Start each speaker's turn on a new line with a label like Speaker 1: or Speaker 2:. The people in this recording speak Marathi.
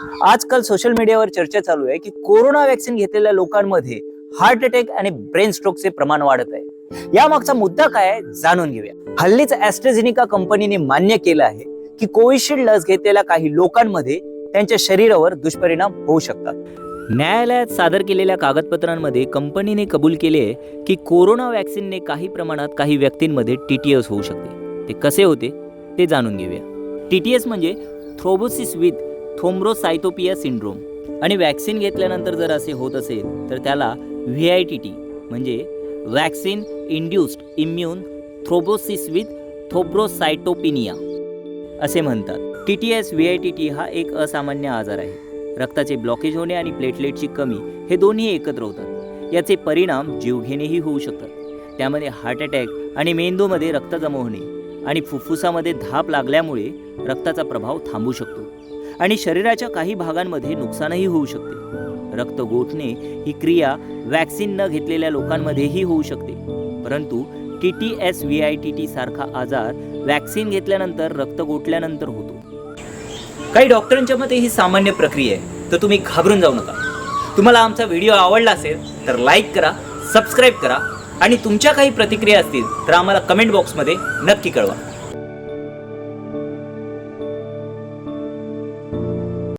Speaker 1: आजकाल सोशल मीडियावर चर्चा चालू आहे की कोरोना वॅक्सिन घेतलेल्या लोकांमध्ये हार्ट अटॅक आणि ब्रेन स्ट्रोकचे प्रमाण वाढत आहे. यामागचा मुद्दा काय जाणून घेऊया. हल्लीच ॲस्ट्रेझेनिका कंपनीने मान्य केलं आहे की कोविशिल्ड लस घेतलेल्या काही लोकांमध्ये त्यांच्या शरीरावर दुष्परिणाम होऊ शकतात. न्यायालयात सादर केलेल्या कागदपत्रांमध्ये कंपनीने कबूल केले आहे की कोरोना वॅक्सिनने काही प्रमाणात काही व्यक्तींमध्ये टी टी एस होऊ शकते. ते कसे होते? ते जाणून घेऊया. टी टी एस म्हणजे थ्रोबोसिस विथ थोम्ब्रोसायटोपिया सिंड्रोम. आणि वॅक्सिन घेतल्यानंतर जर असे होत असेल तर त्याला व्ही आय टी टी म्हणजे vaccine induced immune thrombosis with thrombocytopenia असे म्हणतात. T T S V I T T हा एक असामान्य आजार आहे. रक्ताचे ब्लॉकेज होणे आणि प्लेटलेटची कमी हे दोन्ही एकत्र होतात. याचे परिणाम जीवघेणेही होऊ शकतात. त्यामध्ये हार्ट अटॅक आणि मेंदूमध्ये रक्त जमा होणे आणि फुफ्फुसामध्ये धाप लागल्यामुळे रक्ताचा प्रभाव थांबू शकतो. आणि शरीराच्या काही भागांमध्ये नुकसानही होऊ शकते. रक्त गोठणे ही क्रिया वॅक्सिन न घेतलेल्या लोकांमध्येही होऊ शकते. परंतु T T S V I T T सारखा आजार वॅक्सिन घेतल्यानंतर रक्त गोठल्यानंतर होतो. काही डॉक्टरांच्या मते ही सामान्य प्रक्रिया आहे तर तुम्ही घाबरून जाऊ नका. तुम्हाला आमचा व्हिडिओ आवडला असेल तर लाईक करा सबस्क्राईब करा आणि तुमच्या काही प्रतिक्रिया असतील तर आम्हाला कमेंट बॉक्समध्ये नक्की कळवा.